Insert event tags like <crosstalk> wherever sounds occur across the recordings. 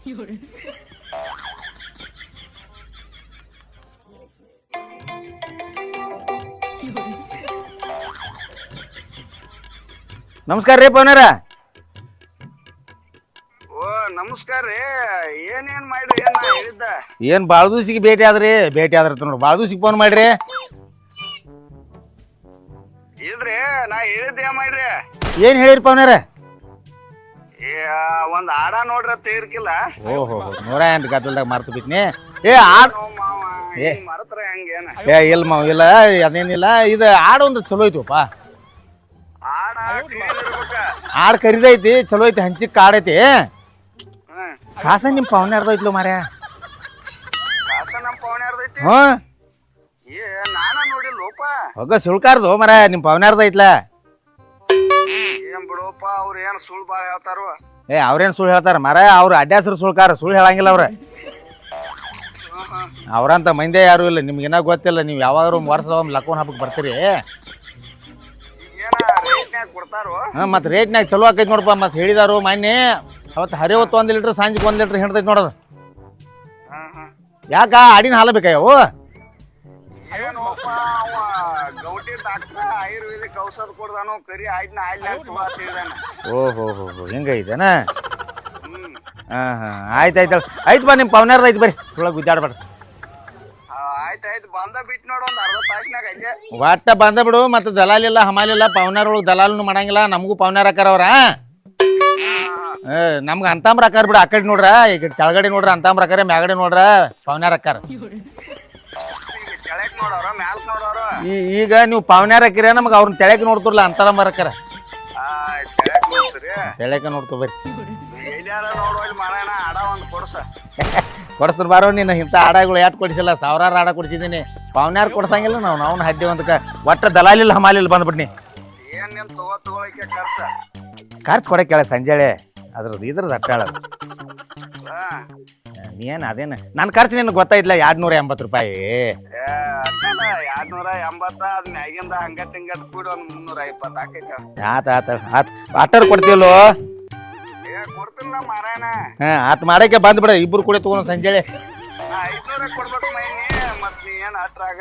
<laughs> ನಮಸ್ಕಾರ ರೀ ಪವನರ. ಓ ನಮಸ್ಕಾರ ರೀ ಏನೇನ್ ಮಾಡ್ರಿ? ಏನ್ ನಾ ಹೇಳಿದ್ದ? ಏನ್ ಭಾಳ ದಿವ್ಸಿಗೆ ಭೇಟಿ ಆದ್ರಿ? ಭೇಟಿ ಆದ್ರ ನೋಡ್ರಿ ಭಾಳ ದಿವ್ಸಿಗೆ ಫೋನ್ ಮಾಡ್ರಿ. ಇದ್ರಿ ನಾ ಹೇಳಿದ್ದೆ ಏನ್ ಮಾಡ್ರಿ? ಏನ್ ಹೇಳಿರಿ ಪವನರ? ಒಂದ್ ಆಡ ನೋಡ್ರಿ ತೀರ್ಕಿಲ್ಲ ಓಹೋ ನೂರ ಎಂಟು ಗದ್ದಲ್ದಾಗ ಮರ್ತು ಬಿಟ್ನಿ ಏ ಆಡ್ ಮಾವ ಏ. ಹಿಂಗ್ ಮರತ್ರ ಹೆಂಗೇನ ಏ ಇಲ್ಲ ಮಾವ ಇಲ್ಲ ಅದೇನಿಲ್ಲ. ಇದು ಆಡ ಒಂದು ಚಲೋ ಐತಿವಪ್ಪ. ಆಡ clean ಇರ್ಬೇಕ ಆಡ್ ಕರಿದೈತಿ ಚಲೋ ಐತಿ ಹಂಚಿಕ್ ಕಾಡೈತಿ. ಹ್ಮ್ ಕಾಸ ನಿಮ್ ಪವನ್ಯಾರ್ದ ಐತ್ಲೋ ಮಾರ್ಯ ಕಾಸ ನಮ್ ಪವನ್ಯಾರ್ದೈತಿ ಹ್ಞೂ ಏ ನಾನ ನೋಡಿಲ್ಲೋಪ. ಹೊಗ ಸುಳ್ಕಾರ್ದು ಮರ ನಿಮ್ ಅರ್ಧ ಐತ್ಲ ಏನ್ ಬಿಡೋಪ ಅವ್ರ ಏನ್ ಸುಳ್ ಬಾಳ ಹೇಳ್ತಾರೋ. ಏ, ಅವ್ರೇನ್ ಸುಳ್ಳು ಹೇಳ್ತಾರ? ಮರ ಅವ್ರ ಅಡ್ಯಾಸರು ಸುಳ್ಕಾರ, ಸುಳ್ಳು ಹೇಳಂಗಿಲ್ಲ ಅವ್ರ. ಅವ್ರಂತ ಮಂದೆ ಯಾರು ಇಲ್ಲ ನಿಮ್ಗೇನ ಗೊತ್ತಿಲ್ಲ, ನೀವು ಯಾವಾಗಾರು ವರ್ಷ ಒಮ್ಮೆ ಲಕ್ಕೋನ್ ಹಬ್ಬಕ್ಕೆ ಬರ್ತೀರಿ. ಏನ ಹಾಂ, ಮತ್ತು ರೇಟ್ನಾಗ ಚಲೋ ಆಕೈತಿ ನೋಡಪ್ಪ, ಮತ್ತು ಹೇಳಿದಾರು ಮೊನ್ನೆ ಅವತ್ತು ಹರಿವತ್ತು ಒಂದು ಲೀಟ್ರ್ ಸಂಜೆಗೆ ಒಂದು ಲೀಟ್ರ್ ಹಿಡ್ತೈತಿ ನೋಡೋದು. ಯಾಕ ಆಡಿನ ಹಾಲು ಬೇಕಾಯವು ಏನೋಪ ಅವ? ಗೌಟಿ ಡಾಕ್ಟ್ರ ಆಯುರ್ವೇದಿಕ್ ಔಷಧ ಕೊಡ್ದಾನು ಕರಿ ಆಯ್ನ ಆಯ್ಲ ಅಂತ ಓಹೋ ಹೋ ಹೋ ಹಿಂಗೈತೇನ ಹ್ಮ್. ಹಾಂ ಹಾಂ ಆಯ್ತು ಆಯ್ತು ಆಯ್ತು. ಬಾ ನಿಮ್ಮ ಪವನ್ಯಾರ್ದ ಐತೆ ಬರ್ರಿ. ಸುಳ್ಳ ಗುದ್ದಾಡ್ಬೇಡ. ಆಯ್ತಾಯ್ತು ಬಂದ ಬಿಟ್ ನೋಡು ಒಂದ್ ಅರ್ಧ ತಾಸ್ನಾಗ ಒಟ್ಟ ಬಂದ ಬಿಡು ಮತ್ತೆ ದಲಾಲಿಲ್ಲ ಹಮಾಲಿಲ್ಲ ಇಲ್ಲ ಒಳಗೆ ದಲಾಲನು ಮಾಡಂಗಿಲ್ಲ ನಮಗೂ ಪವನ್ಯಾರ ಹಾಕಾರ ಅವ್ರ. ಏ ನಮ್ಗೆ ಅಂತಾಮ್ರ ಹಾಕಾರ ಬಿಡು ಆ ಕಡೆ ನೋಡ್ರ ಈಗ ಕೆಳಗಡೆ ನೋಡ್ರ ಅಂತಾಮ್ರ ಹಾಕಾರ ಮ್ಯಾಗಡೆ ನೋಡ್ರ ಪವನ್ಯಾರ ಹಾಕಾರ. ನೋಡೋರ ಮ್ಯಾಲ್ಕ್ ನೋಡೋರ. ಈ ಈಗ ನೀವು ಪಾವನ್ಯಾರ ಹಾಕಿರ ನಮ್ಗೆ ಅವ್ರನ್ನ ತೆಳಕ್ಕೆ ನೋಡ್ತಿರ್ಲ ಅಂತಾರ ಮರಕರ. ತೆಳಕ ನೋಡ್ತೀರಿ? ತೆಳಕ್ಕೆ ನೋಡ್ತು ಬರ್ರಿ. ಎಲ್ಲಿಯಾರ ನೋಡು ಇಲ್ಲಿ ಮಾರಾಯಣ ಆಡ ಒಂದ್ ಕೊಡ್ಸ. ಕೊಡಿಸ್ತಾರ ಬಾರೋ ನೀನು ಇಂಥ ಆಡಗಳು ಯಾಟ್ ಕೊಡಿಸಿಲ್ಲ? ಸಾವಿರಾರು ಆಡ ಕೊಡಿಸಿದ್ದೀನಿ. ಪವನ್ಯಾರು ಕೊಡ್ಸಂಗಿಲ್ಲ ನಾವು ನಾವು ಹದ್ದೆ ಒಂದಕ್ಕೆ ಒಟ್ಟ ದಲಾಲಿಲ್ಲ ಹಮಾಲಿಲ್ಲ ಬಂದ್ಬಿಟ್ನಿ. ಏನ್ ನಿನ್ ತಗೋ ತಗೊಳಿಕ್ಕೆ ಖರ್ಚ ಖರ್ಚು ಕೊಡಕ್ಕೆ ಸಂಜೆಳೆ. ಅದ್ರದ್ದು ಇದ್ರದ್ದು ಅಟ್ಟಾಳ ಹಾ. ಅದೇನ ನನ್ ನನ್ನ ಖರ್ಚು ನಿನಗೆ ಗೊತ್ತಾಯ್ತಿಲ್ಲ ಎರಡ್ನೂರ ಎಂಬತ್ತು ರೂಪಾಯಿ? ಏ ಎರಡ್ನೂರ ಎಂಬತ್ತ ಅದ್ ಮ್ಯಾಗಿಂದ ಹಂಗಟ್ ಹಿಂಗಟ್ ಕೂಡಿ ಒಂದ್ ಮುನ್ನೂರ ಇಪ್ಪತ್ತು ಹಾಕೈತಿ ಆತ ಆತ ಆತ್. ಅಟ್ಟರ್ ಕೊಡ್ತೀವಲ್ಲೋ ಏ ಕೊಡ್ತಿಲ್ಲ ಮಾರಾಯಣ. ಹಾ ಆತ್ ಮಾಡಕ್ಕೆ ಬಂದ್ಬಿಡ ಇಬ್ರು ಕೂಡ ತಗೊಂಡ್ ಸಂಜೆ ನಾ ಐದ್ನೂರ ಕೊಡ್ಬೇಕು ಮೈನಿ ಮತ್ ನೀ ಏನ್ ಅಟ್ರಾಗ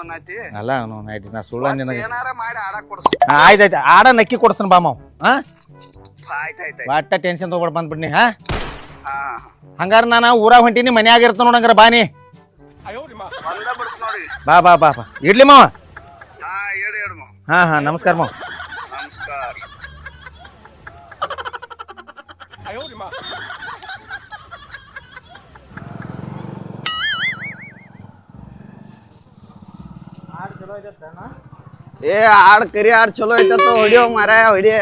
ಅನ್ನತಿ ಅಲ್ಲ ಅವ್ನು ನಾ ಸುಳ್ಳ ನಿನಗೆ. ಏನಾರ ಮಾಡಿ ಆಡ ಕೊಡ್ಸು. ಹಾಂ ಆಯ್ತು ಆಯ್ತು. ಆಡ ನಕ್ಕಿ ಕೊಡ್ಸನ್ ಬಾ ಮಾವು ಹಾಂ? ಆಯ್ತಾಯ್ತಾಯ್ತು ಒಟ್ಟ ಟೆನ್ಷನ್ ತಗೊಂಡ್ ಬಂದ್ಬಿಡ್ನಿ ಹಾಂ? ಹಾ ಹಂಗಾರ ನಾನು ಊರಾಗ ಹೊಂಟಿನಿ ಮನ್ಯಾಗ ಇರ್ತ ನೋಡಂಗಾರ ಬಾನಿ ಬಂದ ಬಿಡ್ತು ನೋಡಿ. ಬಾ ಬಾ ಬಾ ಬಾ. ಇಡ್ಲಿ ಮಾವ. ಹಾ ಹೇಳಿ ಹೇಳು ಮಾವ. ಹಾಂ ಹಾಂ ನಮಸ್ಕಾರ ಮಾವ. ನಮಸ್ಕಾರ. ಏ ಆಡ್ ಕರಿ ಆಡ್ ಚಲೋ ಐತತ್ತ ಹೊಡಿಯೋ ಮಾರಾಯ ಹೊಡಿ.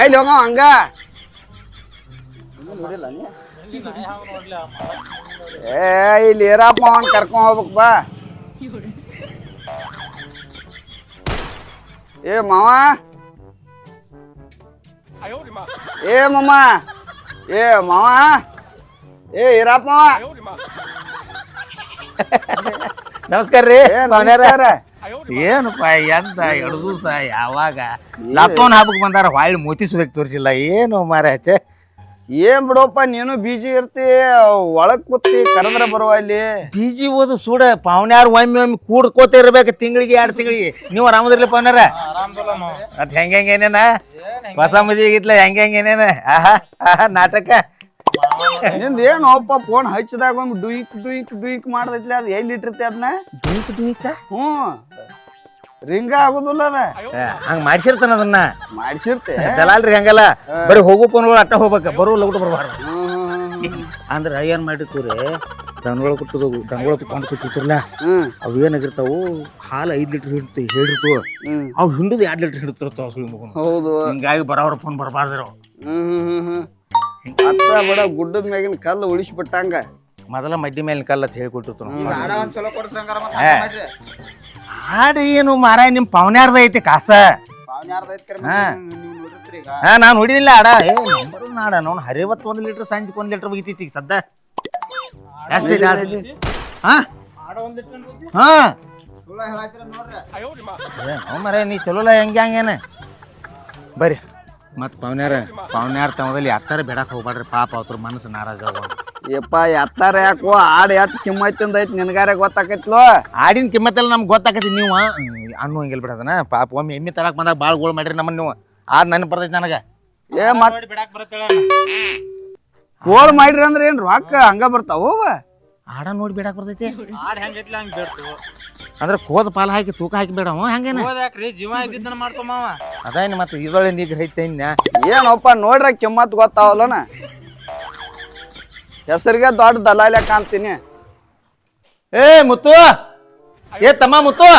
ಎಲ್ಲಿ ಹೋಗೋ ಹಂಗ. ಏ ಇಲ್ಲಿ ಇರಪ್ಪ ಅವನ್ ಕರ್ಕೊಂಡ್ ಹೋಗ್ಬೇಕ್ ಬಾ. ಏ ಮಾವ. ಏ ಮಮ್ಮ ಏ ಮಾವ. ಏ ಇರಪ್ಪ ಮಾವ ನಮಸ್ಕಾರ ರೀ. ಏನಪ್ಪ ಎಂತ ಎರಡು ದಿವಸ ಯಾವಾಗ? ಲಾಕ್ಡೌನ್ ಹಬ್ಬಕ್ಕೆ ಬಂದಾರ ಹೊಳ್ಳಿ ಮೋತಿ ಸುದಕ್ಕೆ ತೋರಿಸಿಲ್ಲ ಏನು ಮಾರ ಛೆ ಏನ್ ಬಿಡೋಪ್ಪ ನೀನು ಬೀಜಿ ಇರ್ತಿ ಒಳಗ್ ಕೂತಿ ಕರೆದ್ರ ಬರುವ ಇಲ್ಲಿ ಬೀಜಿ ಓದು ಸುಡ ಪವನ್ಯಾರ ಒಮ್ಮೆ ಒಮ್ಮೆ ಕೂಡ್ಕೋತ ಇರ್ಬೇಕು ತಿಂಗಳಿಗೆ ಎರಡು ತಿಂಗಳಿಗೆ. ನೀವು ಆರಾಮದಿರ್ಲಿ ಪವನ್ಯಾರ ಮತ್ ಹೆಂಗ ಹೆಂಗ ಏನೇನ? ಹೊಸ ಮದಿ ಆಗಿತ್ಲ ಹೆಂಗ ಹೆಂಗ ಏನೇನ? ಆಹಾ ಆಹಾ ನಾಟಕ. <laughs> ನಿಂದ ಏನು ಅಪ್ಪ ಫೋನ್ ಹಚ್ಚಿದಾಗ ಒಂದು ಡುಯಿಕ್ ಡುಯಿಕ್ ಡುಯಿಕ್ ಮಾಡ್ದೈತ್ಲಿ ಅದು ಎಲ್ಲಿ ಇಟ್ಟಿರ್ತಿ ಅದನ್ನ ಡುಯಿಕ್ ದುಂಕ ಹ್ಞೂ. ರಿಂಗ ಆಗುದಿಲ್ಲ ಅದ. ಹಂಗ ಮಾಡ್ಸಿರ್ತಾನ ಅದನ್ನ. ಮಾಡಿಸಿರ್ತೆ. ದಲಾಲ್ರಿ ಹಂಗಲ್ಲ. ಬರೀ ಹೋಗು ಫೋನ್ಗಳು ಅಟ್ಟ ಹೋಗ್ಬೇಕ. ಬರೋ ಲಗುಟ ಬರ್ಬಾರ್ದು. ಅಂದ್ರೆ ಏನ್ ಮಾಡಿರ್ತೀವ್ರಿ ದನಗಳು ಕುಟ್ಟದು ದನಗಳು ಕೊಂಡು ಕುಟ್ಟಿರ್ತಿರ್ಲ ಹ್ಮ್. ಅವು ಏನಾಗಿರ್ತಾವು ಹಾಲು ಐದು ಲೀಟರ್ ಹಿಡ್ತಿ ಹಿಡಿರ್ತು ಹ್ಮ್. ಅವು ಹಿಂಡದು ಎರಡು ಲೀಟರ್ ಹಿಡಿತಿರ್ತಾವ ಸುಳಿ ಮಗು ಹೌದು. ಹಿಂಗಾಗಿ ಬರೋರ ಫೋನ್ ಬರಬಾರ್ದಿರೋ. ಹ್ಮ್ ಹ್ಮ್ ಹ್ಮ್ ಹ್ಮ್. ಅತ್ತ ಬಡ ಗುಡ್ಡದ ಮ್ಯಾಗಿನ ಕಲ್ಲು ಉಳಿಸ್ಬಿಟ್ಟಂಗ. ಮೊದಲ ಮಡ್ಡಿ ಮೇಲಿನ ಕಲ್ಲು ಅಂತ ಮಾಡ್ರಿ. ಹಾಡು ಏನು ಮಾರಾಯ ನಿಮ್ ಪವನ್ಯಾರ್ದ ಐತಿ ಕಾಸ. ಹಾ. ನಾನು ಹೊಡಿದಿಲ್ಲ ಆಡ. ಏ ನಂಬರು ನಾಡ. ನೋಡ್ ಹರಿವತ್ತು ಒಂದು ಲೀಟರ್ ಸಂಜೆ ಒಂದ್ ಲೀಟರ್ ಬೈತೈತಿ ಈಗ ಸದ್ದ. ಎಷ್ಟು ಆಡ? ಹಾ? ಹಾ. ಮರ ನೀ ಚಲೋಲ್ಲ ಹೆಂಗೆ ಬರೀ ಬರ್ರಿ. ಮತ್ ಪವನ್ಯಾರ ಪವನ್ಯಾರ ತಮದಲ್ಲಿ ಎತ್ತಾರ ಬೇಡಕ್ ಹೋಗ್ಬೇಡ್ರಿ ಪಾಪ ಅವ್ರ ಮನಸ್ಸು ನಾರಾಜ ಯಪ್ಪ ಎತ್ತಾರ ಯಾಕೋ? ಆಡ್ ಎಟ್ ಕಿಮ್ಮತ್ತಿಂದ ಐತಿ ನಿನ್ಗಾರ ಗೊತ್ತಾಕೈತ್ಲೋ? ಆಡಿನ ಕಿಮ್ಮತ್ತೆಲ್ಲ ನಮ್ಗೆ ಗೊತ್ತಾಕತಿ ನೀವು ಹ್ಮ್, ಅನ್ನುವಂಗಿಲ್ಲ ಬಿಡದನ ಪಾಪ ಒಮ್ಮೆ ಎಮ್ಮೆ ತರಕ್ ಬಂದಾಗ ಭಾಳ ಗೋಳು ಮಾಡ್ರಿ ನಮ್ಮನ್ನ ನೀವು. ಆದ್ ನನಗೆ ಬರ್ತೈತಿ ನನಗೆ. ಏ ಮತ್ ಗೋಳ್ ಮಾಡ್ರಿ ಅಂದ್ರೆ ಏನ್ ರೊಕ್ಕ ಹಂಗ ಬರ್ತಾವ ಆಡ ನೋಡಿ ಬಿಡಾಕ್ ಬರ್ತೈತಿ. ಆಡ್ ಹೆಂಗೈತಿ ಹಂಗ್ ಅಂದ್ರೆ ಕೋದ ಪಾಲ ಹಾಕಿ ತೂಕ ಹಾಕಿ ಬೇಡ ಹಂಗೇನ? ಹೋದಾಕ್ರಿ ಜೀವ ಇದ್ದಿದ್ದನ್ನ ಮಾಡ್ಕೊಮಾವ ಅದೇನು ಮತ್ತೆ ಇದೊಳೆ ನಿಗ್ ಐತೆ ಇನ್ನ. ಏನಪ್ಪ ನೋಡ್ರ ಕೆಮ್ಮತ್ ಗೊತ್ತಾವಲ್ಲನ? ಹೆಸರಿಗೆ ದೊಡ್ಡ ದಲಾಲೆ ಕಾಣ್ತೀನಿ ಏ ಮುತ್ತು! ಏ ತಮ್ಮ ಮುತ್ತು!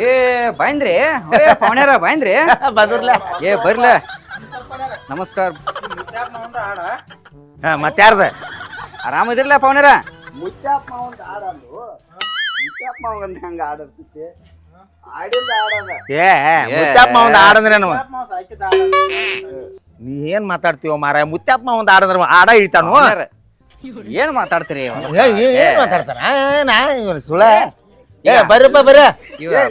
ಏ ಬಾಯ್ನ್ರಿ? ಪವಣ್ಯಾರ ಬಾಯ್ನ್ರಿ? ಬದುರ್ಲ. ಏ ಬರ್ಲ. ನಮಸ್ಕಾರ. ಆಡ ಹಾ ಆರಾಮ ಆರಾಮದಿರ್ಲ ಪವಣ್ಯಾರ ಮುತ್ಯಾತ್ಮ ಒಂದು ಆಡಲ್ಲು ಮುತ್ಯಾತ್ಮ ಒಂದು ಹೆಂಗ ಆಡಿರ್ತಿ ಆಡಿಂದ ಆಡದ. ಏ ಮುತ್ತಪ್ಪ ಒಂದು ಆಡಂದ್ರೆ ನಾವು ನೀ ಏನ್ ಮಾತಾಡ್ತೀವ ಮಾರ ಮುತ್ತಪ್ಪ ಒಂದು ಆಡಂದ್ರ ಆಡ ಇಳ್ತಾನು. ಏನ್ ಮಾತಾಡ್ತೀರಿ ಏ, ಏ- ಏನ್ ಮಾತಾಡ್ತಾರ? ನಾ ಇವ್ನು ಸುಳ ಏ ಬರ್ರಪ್ಪ ಬರ್ರ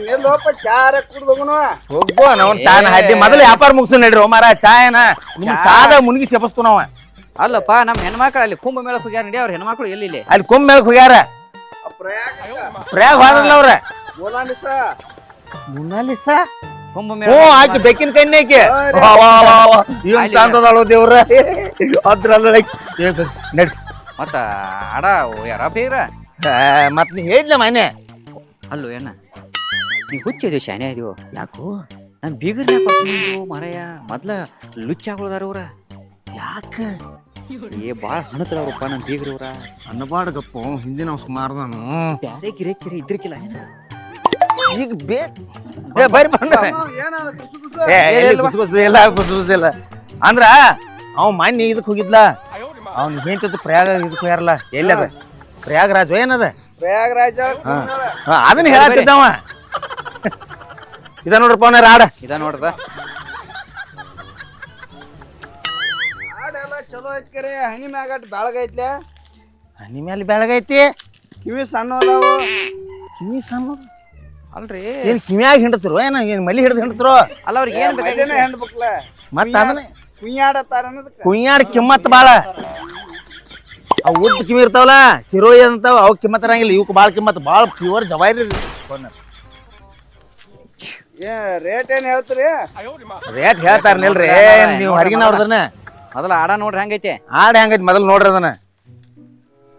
ನಿಲ್ಲೋಪ ಚಾರ ಕುಡ್ದೋಗುನು ಹೋಗ್ಬೋ ನಾವ್ ಚಾನ ಹಡ್ಡಿ. ಮೊದಲು ವ್ಯಾಪಾರ ಮುಗಿಸ್ ನಡ್ರಿ ಮಾರ ಚಾಯನ. ನಿಮ್ ಚಾದ ಮುನ್ಗಿ ಸೆಪಸ್ತು ನಾವ. ಅಲ್ಲಪ್ಪ ನಮ್ಮ ಹೆಣ್ಮಕ್ಳು ಅಲ್ಲಿ ಕುಂಭ ಮೇಳಕ್ ಹೋಗ್ಯಾರ ನಡಿ ಅವ್ರ ಹೆಣ್ಮಕ್ಳು ಎಲ್ಲಿ ಇಲ್ಲಿ? ಅಲ್ಲಿ ಕುಂಭ ಮೇಳಕ್ ಹೋಗ್ಯಾರ. ಪ್ರಯಾಗ ಪ್ರಯಾಗ ಹೋದ್ರಲ್ಲ ಅವ್ರ. ಹ್ಞೂ ಆಕಿ ಬೆಕ್ಕಿನ ಕಣ್ಣಿ ಆಕಿ. ದೇವ್ರ. ಅದ್ರಲ್ಲ ಮತ್ತ ಆಡ ಯಾರ ಮತ್ ನೀ ಹೇಳಿದ್ಲ ಮನೆ ಅಲ್ಲೋ ಏನ? ನೀ ಹುಚ್ಚಿದೀವಿ ಶಾನೆ ಇದೀವು ಯಾಕು? ನಾನು ಬೀಗರ್ ಮರಯ್ಯ ಮೊದ್ಲ ಲುಚ್ಚಾಗೊಳದಾರ ಅವ್ರ. ಯಾಕ? ಏ ಬಾಳ ಹಣತ್ರವ್ರಪ್ಪ ನಮ್ ಬೀಗ್ರವ್ರ ಅನ್ನಬಾಡ್ಗಪ್ಪ ಹಿಂದಿನ ಅವ್ಸ್ ನಾನು ಬ್ಯಾರೆ ಕಿರೆ ಇದ್ರಕಿಲ್ಲ ಏನ? ಈಗ ಬೇ ಏ ಬರ್ರಿ ಬಂದ ಏ ಎಲ್ಲಿ ಗುಸು ಗುಸು ಇಲ್ಲ ಗುಸು ಗುಸು ಇಲ್ಲ. ಅಂದ್ರ ಅವ್ ಮಾನ್ಯ ಇದಕ್ ಹೋಗಿದ್ಲ. ಅವ್ನ ಹೆಂತದ್ದು ಪ್ರಯಾಗ ಇದಕ್ ಹೋಗ್ಯಾರಲ್ಲ ಎಲ್ಲದ ಪ್ರಯಾಗರಾಜ ಏನದ? ಪ್ರಯಾಗರಾಜ ಹಾ, ಅದನ್ನ ಹೇಳತ್ತಿದ್ದವ ಇದ ನೋಡ್ರಪ್ಪ ಅವನ ರಾಡ. ಇದ ನೋಡ್ದ. ಚಲೋ ಐತ್ ಕರೆ. ಹನಿ ಮ್ಯಾಗ ಬೆಳಗೈತ್ಲೆ ಹನಿ ಮೇಲೆ ಬೆಳಗೈತಿ ಕಿವಿ ಸಣ್ಣ ಅದಾವು. ಕಿವಿ ಸಣ್ಣ ಅಲ್ರಿ. ಏನ್ ಕಿವಿಯಾಗ ಹಿಂಡತಿರೋ? ಏನ ಏನ್ ಮಲಿ ಹಿಡಿದು ಹಿಂಡತಿರೋ? ಅಲ್ಲ ಅವ್ರಿಗೆ ಏನ್ ಬೇಕು ಬೇಕಾಗಿತ್ತು? ಹೆಣ್ಣು ಬಕ್ಲ ಮತ್ತ ಅದನ್ನ ಕುಯ್ಯಾಡತ್ತಾರ ಕುಯಾಡ ಕುಯ್ಯಾಡ ಕಿಮ್ಮತ್ ಬಾಳ. ಅವು ಉದ್ದ ಕಿವಿ ಇರ್ತಾವಲ್ಲ ಸಿರೋಯಿ ಅಂತಾವ ಅವ್ ಕಿಮ್ಮತ್ ಇರಂಗಿಲ್ಲ. ಇವಕ್ ಬಾಳ ಕಿಮ್ಮತ್ ಬಾಳ ಪ್ಯೂರ್ ಜವಾರಿ ಏ ರೇಟ್ ಏನ್ ಹೇಳ್ತೀರಿ? ರೇಟ್ ಹೇಳ್ತಾರ ನಿಲ್ರಿ ನೀವು ಹೊರಗಿನ ಅವ್ರದನ್ನ ಮೊದಲ ಆಡ ನೋಡ್ರಿ ಹೆಂಗೈತೆ? ಆಡ ಹೆಂಗೈತಿ ಮೊದಲು ನೋಡ್ರಿ ಅದನ್ನ.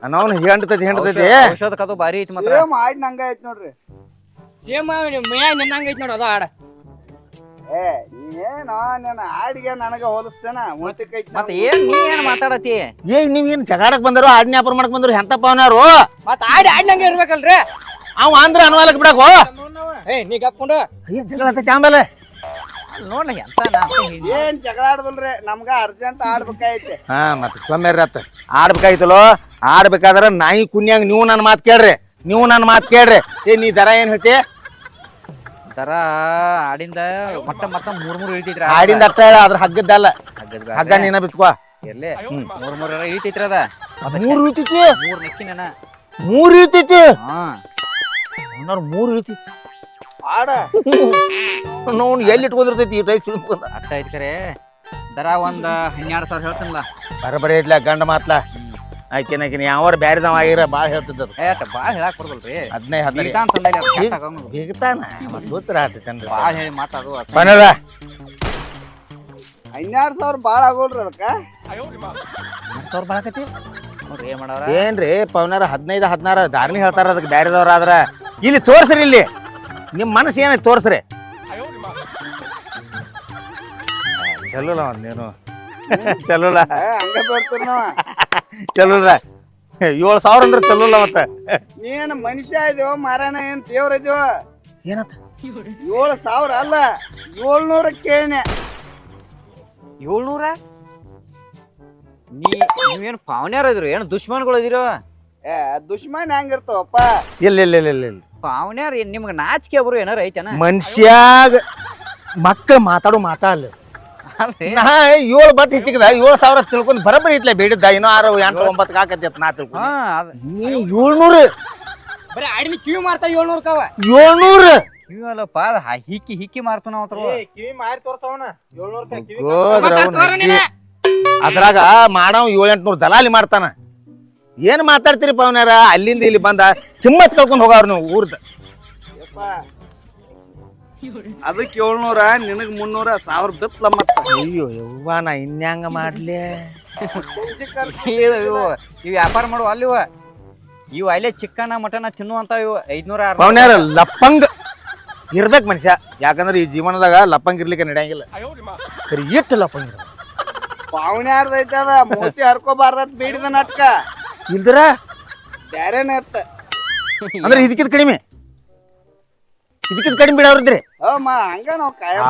ನಾವು ಹೆಂಡ್ತೈತಿ ಹಿಂಡ್ತೈತಿ ಔಷಧಕ್ಕೆ ಅದು ಭಾರಿ ಐತಿ ಮಾತ್ರ. ಸೇಮ್ ಆಡ್ ನಂಗ ಐತ್ ನೋಡ್ರಿ. ಸೇಮ್ ಮೈಯಾಗ ನಿನ್ನಂಗೈತಿ ನೋಡು ಅದು ಆಡ ಏ ಏನೋ ನನ್ನ ಆಡಿಗೆ ನನಗ ಹೋಲಿಸ್ತೇನ? ಐತಿ ಮತ್ತೆ ಏನ್ ನೀ ಏನ್ ಮಾತಾಡತಿ ಏ ನೀವೇನ್ ಜಗಾಡಕ್ ಬಂದರು ಆಡಿನ ವ್ಯಾಪಾರ ಮಾಡಕ್ ಬಂದ್ರು ಎಂತ ಪಾವನಾರು ಮತ್ತೆ ಆಡಿ ಆಡ್ನಂಗೆ ಇರ್ಬೇಕಲ್ರಿ? ಅವ ಅಂದ್ರ ಅನ್ವಾಲಕ್ ಬಿಡಕೋ ಏ ನೀ ಕಪ್ಕೊಂಡು ಅಯ್ಯ ಜಗಳ ಆತೈತಿ ಆಮೇಲೆ. ನೋಡ್ಲ ಎಂತ. ಏನ್ ಜಗಳ ಆಡದಲ್ರಿ? ನಮ್ಗ ಅರ್ಜೆಂಟ್ ಆಡ್ಬೇಕಾಯ್ತಿ. ಹಾ ಮತ್ತೆ ಸೊಮ್ಮೆರ್ರಿ ಆತ ಆಡ್ಬೇಕಾಯ್ತಲೋ ಆಡ್ಬೇಕಾದ್ರ ನಾಯಿ ಕುನ್ಯಾಗ ನೀವು ನನ್ನ ಮಾತು ಕೇಳ್ರಿ. ನೀವು ನನ್ನ ಮಾತು ಕೇಳ್ರಿ. ಏ ನೀ ದರ ಏನ್ ಹೇಳ್ತಿ? ದರ ಆಡಿಂದ ಮತ್ತ ಮತ್ತ ಮೂರ್ ಮೂರ್ ಇಳಿತೈತ್ರಿ ಆಡಿಂದ. ಅರ್ಥ ಹೇಳ ಅದ್ರ ಹಗ್ಗದ್ದಲ್ಲ ಹಗ್ಗ ನೀನ ಬಿಚ್ಕೋ. ಎಲ್ಲಿ ಮೂರ್ ಮೂರ್ ಇಳಿತೈತ್ರ ಅದ. ಮೂರ್ ಇಳ್ತೈತಿ? ಮೂರ್ ನೆಕ್ಕಿನ ಮೂರ್ ಇಳ್ತೈತಿ? ಹಾ. ಮೂರ್ ಇಳ್ತೈತಿ. ಆಡ ನೋನ್ ಎಲ್ಲಿ ಇಟ್ಕೊಂಡಿರ್ತೈತಿ ಈ ಟೈಪ್ ಸುಳ್ಕೊಂಡ ಅಟ್ಟ ಐತಿ ಕರೆ. ದರ ಒಂದ್ ಹನ್ನೆರಡು ಸಾವಿರ ಹೇಳ್ತೀನಲ್ಲ? ಬರಬರಿ ಐತ್ಲ ಗಂಡ ಮಾತ್ಲ. ಆಕಿನ ಆಕಿನ ಯಾವಾರ ಬ್ಯಾರಿದವ ಆಗಿರ ಭಾಳ ಹೇಳ್ತಿದ್ದ ಏ ಅಟ್ಟ ಬಾಳ್ ಹೇಳಾಕ್ ರೀ ಹದಿನೈದು ಹದಿನೈದು ಬೀಳ್ತಾ ಅಂತಂದಲ್ಲಿ ಅದು ಕೆಟ್ಟ ಆಗೋಂಗಿಲ್ಲ. ಬಿಗ್ತಾನ? ಮತ್ತೆ ಬಾಳ್ ಹೇಳಿ ಮಾತಾದು ಅಸಹ್ಯ. ಬನ್ನದ ಹನ್ನೆರಡು ಸಾವಿರ ಬಾಳ ಆಗೋಲ್ರಿ ಅದಕ್ಕ? ಸಾವಿರ ಬಾಳಕತಿ ನೋಡ್ರಿ ಏನ್ ಮಾಡವ್ರ ಏನ್ರಿ ಪವನಾರ ಹದಿನೈದು ಹದಿನಾರು ದಾರಿನಿ ಹೇಳ್ತಾರ ಅದಕ್ಕೆ ಬ್ಯಾರಿದವ್ರ ಆದ್ರ ಇಲ್ಲಿ ತೋರ್ಸ್ರಿ ಇಲ್ಲಿ. ನಿಮ್ ಮನಸ್ಸು ಏನಾಯ್ತು ತೋರ್ಸ್ರಿ. ಚಲೋಲ ನೀನು. ಚಲೋಲ. ಏ, ಹಂಗ ಬರ್ತೀರಿ ಚಲೋಲ. ಏಳು ಸಾವಿರ ಅಂದ್ರೆ ಚಲ್ಲಲ್ಲ ಮತ್ತೆ. ನೀನು ಮನುಷ್ಯ ಇದೆಯೋ ಮಾರಾಯಣ ಏನ್ ದೇವ್ರ ಇದೆಯೋ? ಏನತ್ತ ಏಳು ಸಾವಿರ ಅಲ್ಲ ಏಳ್ನೂರ ಕೇಳಿನ. ಏಳ್ನೂರ? ನೀ ನೀವೇನು ಪಾವನ್ಯಾರ ಇದ್ರು? ಏನು ದುಶ್ಮನ್ಗಳು ಇದಿರೋ? ಏ ದುಶ್ಮನ್ ಹೆಂಗಿರ್ತಾವಪ್ಪ ಇಲ್ಲ ಇಲ್ಲ ಇಲ್ಲ ಇಲ್ಲ ಇಲ್ಲ. ಪಾವನ್ಯಾರ ಏನ್ ನಿಮ್ಗೆ ನಾಚಿಕೆ ಬರು ಏನಾರ ಐತೆನ? ಮನುಷ್ಯಾಗ ಮಕ್ಕ ಮಾತಾಡೋ ಮಾತಾಲ್ ಅಲ್ರಿ? ನಾ ಏಳು ಬಟ್ ಹೆಚ್ಚಿಗದ ಏಳು ಸಾವಿರ ತಿಳ್ಕೊಂಡು ಬರಬರಿ ಐತ್ಲೆ ಬೇಡಿದ್ದ ಇನ್ನೂ ಆರು ಎಂಟು ಒಂಬತ್ತು ಆಕತಿ ಅಂತ ನಾ ತಿಳ್ಕೊಂಡು. ಹಾ ಅದ ನೀ ಏಳ್ನೂರು. ಬರೀ ಆಡಿನ ಕಿವಿ ಮಾಡ್ತಾ ಏಳ್ನೂರು ಕವ. ಏಳ್ನೂರು. ಇವಲ್ಲಪ್ಪ ಹ- ಹಿಕ್ಕಿ ಹಿಕ್ಕಿ ಮಾರ್ತು ನಾವು ಹತ್ರ. ಕಿವಿ ಮಾರಿ ತೋರ್ಸವನ ಏಳ್ನೂರ್ ಕಿವಿ ಹೋದ್ರ ಅವ್ನ. ಅದ್ರಾಗ ಮಾಡವ್ ಏಳ್ ಎಂಟ್ನೂರ್ ದಲಾಲಿ ಮಾಡ್ತಾನ. ಏನ್ ಮಾತಾಡ್ತೀರಿ ಪವನ್ಯಾರ ಅಲ್ಲಿಂದ ಇಲ್ಲಿ ಬಂದ ಕಿಮ್ಮತ್ ಕಳ್ಕೊಂಡು ಹೋಗವ್ರ ನೀವು ಊರ್ದ. ಅದಕ್ಕೆ ಏಳ್ನೂರ ನಿನಗ್ ಮುನ್ನೂರ ಸಾವಿರ ಬಿತ್ಲ ಮತ್ತ. ಅಯ್ಯೋ ಯವ್ವ ನಾ ಇನ್ಯಾಂಗ ಮಾಡ್ಲಿ? ಇವ್ ವ್ಯಾಪಾರ ಮಾಡುವ ಅಲ್ಲಿವ ಇವು. ಅಲ್ಲೇ ಚಿಕ್ಕನ ಮಟನ ತಿನ್ನುವಂತ ಇವು. ಐದ್ನೂರ ಪವನ್ಯಾರ ಲಪ್ಪಂಗ್ ಇರ್ಬೇಕು ಮನುಷ್ಯ. ಯಾಕಂದ್ರೆ ಈ ಜೀವನದಾಗ ಲಪ್ಪಂಗ್ ಇರ್ಲಿಕ್ಕೆ ನಡೆಯಂಗಿಲ್ಲ. ಕರಿ ಎಷ್ಟು ಲಪ್ಪಂಗ್ ಇರ್ಬೇಕು. ಐತೆ ಅದ. ಮೂತಿ ಹರ್ಕೋಬಾರ್ದತ್ ಬೇಡಿದ ನಾಟಕ. ಇಲ್ದ್ರ? ಬ್ಯಾರೇನ ಅತ್ತ. ಅಂದ್ರೆ ಇದಕ್ಕಿದ್ ಕಡಿಮೆ? ಇದಕ್ಕಿದ್ ಕಡಿಮೆ ಬಿಡವ್ರಿದ್ರಿ ಅವ ಮಾ ಹಂಗ ನಾವು ಕಾಯಂ.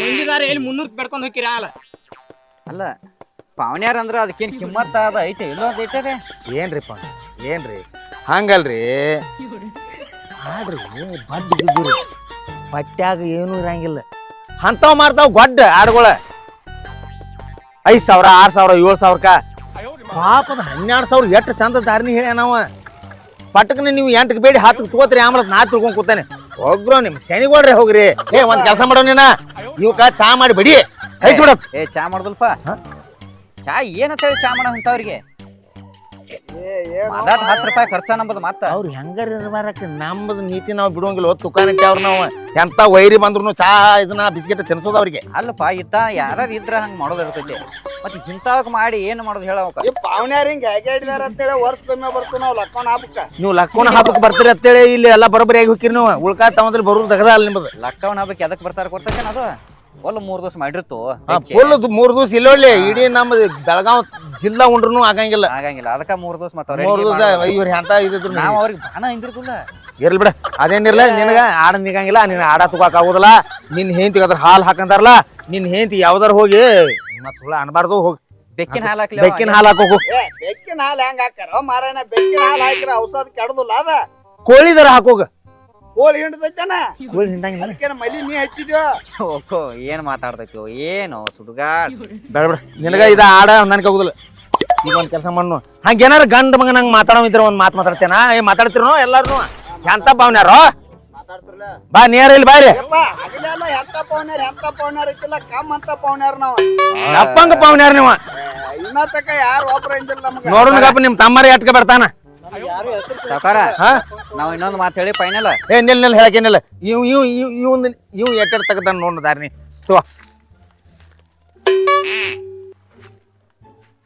ಮುಂದಿದಾರ ಎಲ್ಲಿ ಮುನ್ನೂರ್ ಬೆಡ್ಕೊಂಡ್ ಹೋಗಿರ ಅಲ್ಲ? ಅಲ್ಲ ಪಾವನ್ಯಾರ ಅಂದ್ರ ಅದಕ್ಕೇನ್ ಕಿಮ್ಮತ್ತ ಅದ ಐತೆ ಇಲ್ಲೋ ಅದ ಐತೆ ಏನ್ರಿ ಪವನ್ ಏನ್ರಿ? ಹಂಗಲ್ರಿ. ಆಡ್ರಿ ಬಡ್ ಬಟ್ಟ್ಯಾಗ ಏನೂ ಇರಂಗಿಲ್ಲ. ಅಂತಾವ್ ಮಾಡ್ತಾವ್ ಗೊಡ್ಡ ಆಡ್ಗಳ. ಐದ್ ಸಾವಿರ ಆರ್ ಸಾವಿರ ಏಳು ಸಾವಿರಕ್ಕ. ಪಾಪದ ಹನ್ನೆರಡು ಸಾವಿರ ಎಷ್ಟು ಚಂದ ದಾರಿನಿ ಹೇಳ ನಾವ ಪಟ್ಟಕನ ನೀವು ಎಂಟಕ್ಕೆ ಬೇಡಿ ಹತ್ತಕ್ಕೆ ತಗೋತ್ರಿ ಆಮೇಲೆ ನಾ ತಿಳ್ಕೊಂಡ್ ಕೂತಾನೆ. ಹೋಗ್ರು ನಿಮ್ ಶನಿಗೋಳ್ರಿ ಹೋಗ್ರಿ. ಏ ಒಂದ್ ಕೆಲಸ ಮಾಡೋ ನೀನ? ಇವಕ್ಕ ಚಾ ಮಾಡಿ ಬಿಡಿ. ಹೈಸ್ ಬಿಡ ಏ ಚಾ ಮಾಡುದಲ್ಪ? ಚಾ ಏನಂತ ಹೇಳಿ ಚಾ ಮಾಡೋ ಅಂತವ್ರಿಗೆ ಅದಾಟ್ ಹತ್ತು ರೂಪಾಯಿ ಖರ್ಚ ನಂಬದು ಮತ್ತ ಅವ್ರು ಹೆಂಗಾರ ಇರ್ಬಾರಕ್ಕೆ ನಮ್ಮದು ನೀತಿ ನಾವು ಬಿಡುವಂಗಿಲ್ಲ. ಹೊತ್ತು ತುಕಾನಿಟ್ಟಿ ಅವ್ರು ನಾವು ಎಂತ ವೈರಿ ಬಂದ್ರು ಚಾ ಇದನ್ನ ಬಿಸ್ಕೆಟ್ ತಿನ್ಸೋದು ಅವ್ರಿಗೆ. ಅಲ್ಲಪ್ಪ ಇತ್ತ ಯಾರು ಇದ್ರ ಹಂಗ ಮಾಡೋದು ಇರ್ತೈತಿ. ಮತ್ತೆ ಇಂಥವಕ್ ಮಾಡಿ ಏನು ಮಾಡೋದು ಹೇಳ ಈ ಪಾವನ್ಯಾರ ಹಿಂಗ ಹೇಗೆ ಹಿಡಿದಾರ ಅಂತೇಳಿ ವರ್ಷಕ್ಕೊಮ್ಮೆ ಬರ್ತು ನಾವು ಲಕ್ಕೋಣ ಹಬ್ಬಕ್ಕ ನೀವು ಲಕ್ಕೋಣ ಹಬ್ಬಕ್ಕೆ ಬರ್ತೀರಿ ಅಂತೇಳಿ ಇಲ್ಲಿ ಎಲ್ಲ ಬರೋಬ್ಬರಿ ಆಗಿ ಹೋಗಿರಿ ನೀವು. ಉಳ್ಕಾ ತಗೊಂಡ್ರೆ ಬರೋದು ತಗದ ಅಲ್ಲಿ ನಿಮ್ಮದು ಲಕ್ಕವನ್ ಹಬ್ಬಕ್ಕೆ ಎದಕ್ಕೆ ಬರ್ತಾರೆ ಕೊಡ್ತೇನೆ ಅದು? ಒಲ್ಲ ಮೂರ್ ದಿವಸ ಮಾಡಿರ್ತು. ಫುಲ್ ಮೂರ್ ದಿವಸ ಇಲ್ಲೊಳ್ಳಿ ಇಡೀ ನಮ್ಮ ಬೆಳಗಾವ್ ಜಿಲ್ಲಾ ಉಂಡ್ರು ಆಗಂಗಿಲ್ಲ. ಆಗಂಗಿಲ್ಲ. ಅದಕ್ಕ ಮೂರ್ ದಿವಸ ಮತ್ತ ಮೂರ್ ದಿವಸ ಇವ್ರ ಎಂತ ಇದ್ರು ನಾವು ಅವ್ರಿಗೆ ಬಾಣ ಹಿಂದಿರ್ತಿಲ್ಲ ಇರ್ಲಿ ಬಿಡ. ಅದೇನಿರ್ಲ ನಿನಗ ಆಡ ನಿಗಂಗಿಲ್ಲ ನಿನ್ ಆಡ ತುಗಾಕ್ ಆಗುದಿಲ್ಲ. ನಿನ್ ಹೆಂತಿ ಅದ್ರ ಹಾಲು ಹಾಕಂತಾರಲ್ಲ ನಿನ್ ಹೆಂತಿ ಯಾವ್ದಾರ ಹೋಗಿ ಮತ್ ಸುಳ್ಳ ಅನ್ಬಾರ್ದು ಹೋಗಿ. ಬೆಕ್ಕಿನ ಹಾಲು ಹಾಕ್ಲಿ ಬೆಕ್ಕಿನ ಹಾಲು ಹಾಕೋಕು ಏ ಬೆಕ್ಕಿನ ಹಾಲು ಹೆಂಗ್ ಹಾಕಾರ ಮಾರಾಯಣ ಬೆಕ್ಕಿನ ಹಾಲು ಹಾಕಿರ ಔಷಧ ಕೆಡದಿಲ್ಲ ಅದ. ಕೋಳಿದರ ಹಾಕೋಗ. ಕೋಳಿ ಹಿಂಡ್ತೈತನ ಕೋಳಿ ಹಿಂಡಂಗಿಲ್ಲ ಅದಕ್ಕೇನ ಮಲಿ ನೀ ಹಚ್ಚಿದ್ಯೋ ಓಹೋ ಏನ್ ಮಾತಾಡ್ತೈತಿ ಏನು ಸುಡುಗಾಡ್ ಬೇಡ ಬೇಡ ನಿನಗ ಇದ ಆಡ ನನಗೆ ಹೋಗುದಿಲ್ಲ ಈಗ ಒಂದ್ ಕೆಲಸ ಮಾಡ್ನು ಹಂಗೇನಾರ ಗಂಡ ಮಗ ನಂಗೆ ಮಾತಾಡೋ ಇದ್ರ ಒಂದ್ ಮಾತು ಮಾತಾಡ್ತೇನ ಏ ಮಾತಾಡ್ತಿರೋ ಎಲ್ಲಾರು ಎಂತ ಭಾವನ್ಯಾರೋ ಮಾತಾಡ್ತಿರ್ಲ ಬಾ ನೇರ ಇಲ್ಲಿ ಬಾರಿ ಯಪ್ಪ ಹಗಲೆಲ್ಲ ಎಂತ ಪೌನ್ಯಾರ ಎಂತ ಪೌನ್ಯಾರ ಐತಿಲ್ಲ ಕಮ್ ಅಂತ ಪೌನ್ಯಾರ ನಾವು ಅಪ್ಪಂಗ ಪಾವನ್ಯಾರ ನೀವ ಇನ್ನ ತಕ ಯಾರು ಒಬ್ರ ಅಂದಿಲ್ಲ ನಮಗ ನೋಡೋಣಗಪ್ಪ ನಿಮ್ ತಮ್ಮರಿ ಎಟ್ಕ ಬರ್ತಾನ ಸಕಾರ ಹಾ ನಾವ್ ಇನ್ನೊಂದು ಮಾತು ಹೇಳಿ ಫೈನಲ್ ಏ ನಿಲ್ ನಿಲ್ ಹೇಳಕೇನಿಲ್ಲ ಇವ್ ಇವ್ ಇವ್ ಇವ್ ಇವ್ ಎಟ್ಟೆಡ್ ತೆಗ್ದಾನ ನೋಡ್ ದಾರಿನಿ ತೋ.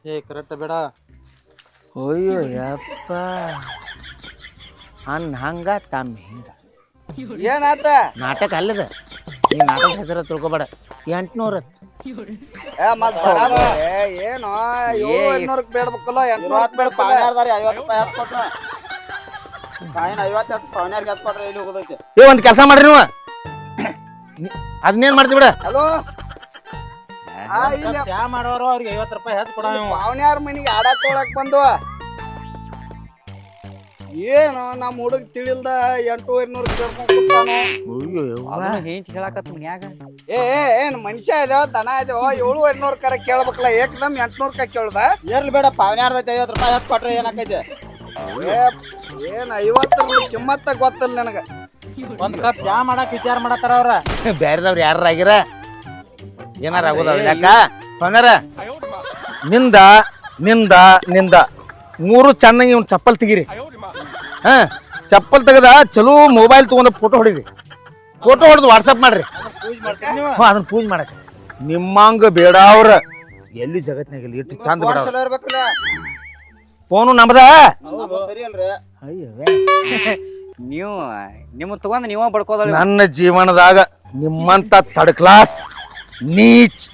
ಏ ಕರೆಕ್ಟ್ ಬೇಡ. ಅಯ್ಯೋ ಯಪ್ಪ. ಅನ್ ಹಂಗ ತಮ್ಮ ಹಿಂಗ. ಏನಾತ? ನಾಟಕ ಅಲ್ಲದ. ಈ ನಾಟಕ ಹೆಸರ ತಿಳ್ಕೊಬೇಡ. ಎಂಟ್ನೂರ ಏನು ಏಳು ಬೇಡಬೇಕಲ್ಲ ಬೇಡ್ಬೇಕಲ್ಲ. ಬೇಡ ಐವತ್ತು ರೂಪಾಯಿ ಹತ್ತು ಕೊಟ್ರ ಸಾಯನ್ ಐವತ್ತು ಹತ್ತು ಪವನ್ಯಾರ್ಗೆ ಹತ್ತು ಕೊಟ್ರೆ ಎಲ್ಲಿ ಹೋಗೋದೈತೆ? ಏ ಒಂದ್ ಕೆಲಸ ಮಾಡ್ರಿ ನೀವು. ಅದನ್ನೇನ್ ಮಾಡ್ತೀವಿ ಬಿಡ. ಹಲೋ? ಆ ಇಲ್ಲ. ಚಾ ಮಾಡೋರು ಅವ್ರಿಗೆ ಐವತ್ತು ರೂಪಾಯಿ ಹತ್ತು ಕೊಡ ಪಾವನ್ಯಾರ ಮನಿಗೆ ಆಡ ತೊಳಕ್ ಬಂದು ಏನು ನಮ್ಮ ಹುಡುಗ ತಿಳಿಲ್ದ ಕೇಳ್ಕೊಂಡ್ ಕೂತಾನು. ಹೇಳಕತ್ ಮನ್ಯಾಗ. ಏ ಏ, ಏನ್ ಮನುಷ್ಯ ಇದಾವ ದನ ಇದಾವ ಕರ ಕೇಳ್ಬೇಕಲ್ಲ ಏಕದಮ್ ಎಂಟ್ನೂರ್ಕ ಕೇಳ್ದ. ಇರ್ಲಿ ಬೇಡ ಪವನ್ಯಾರ್ದೈತೆ ಐವತ್ತು ರೂಪಾಯಿ ಹತ್ತು ಕೊಟ್ರೆ ಏನಾಕೈತೆ? ಏ ಏನ್ ಐವತ್ತರ ಕಿಮ್ಮತ್ತ ಗೊತ್ತಿಲ್ಲ ನನಗ. ಒಂದ್ ಕಪ್ ಚಾ ಮಾಡಕ್ ವಿಚಾರ ಮಾಡತ್ತಾರ ಅವ್ರ? ಬ್ಯಾರೆದವ್ರು ಯಾರ ಆಗಿರ? ಏನಾರ ಆಗೋದ ಯಾಕ ಪವನ್ಯಾರ ನಿಂದ ನಿಂದ ನಿಂದ. ಮೂರು ಚೆನ್ನಾಗಿ ಇವ್ನ ಚಪ್ಪಲ್ ತೆಗೀರಿ. ಹಾ ಚಪ್ಪಲ್ ತೆಗದ ಚಲೋ ಮೊಬೈಲ್ ತಗೊಂಡ ಫೋಟೋ ಹೊಡಿರಿ. ಫೋಟೋ ಹೊಡೆದು ವಾಟ್ಸಪ್ ಮಾಡ್ರಿ. ಅದನ್ನ ಪೂಜೆ ಮಾಡಕ್ಕೆ. ನಿಮ್ಮಂಗ ಬೇಡ ಅವ್ರ. ಎಲ್ಲಿ ಜಗತ್ನಾಗ ಇಲ್ಲಿ ಎಷ್ಟು ಚಂದ ಬೇಡ ಫೋನು ನಮ್ದ? ಹೌದು ಸರಿ ಅಲ್ರಿ. ನೀವು ನಿಮ್ಮ ತಗೊಂಡ್ ನೀವ ಬಡ್ಕೋದಲ್ಲ. ನನ್ನ ಜೀವನದಾಗ ನಿಮ್ಮಂತ ಥರ್ಡ್ ಕ್ಲಾಸ್ ನೀಚ್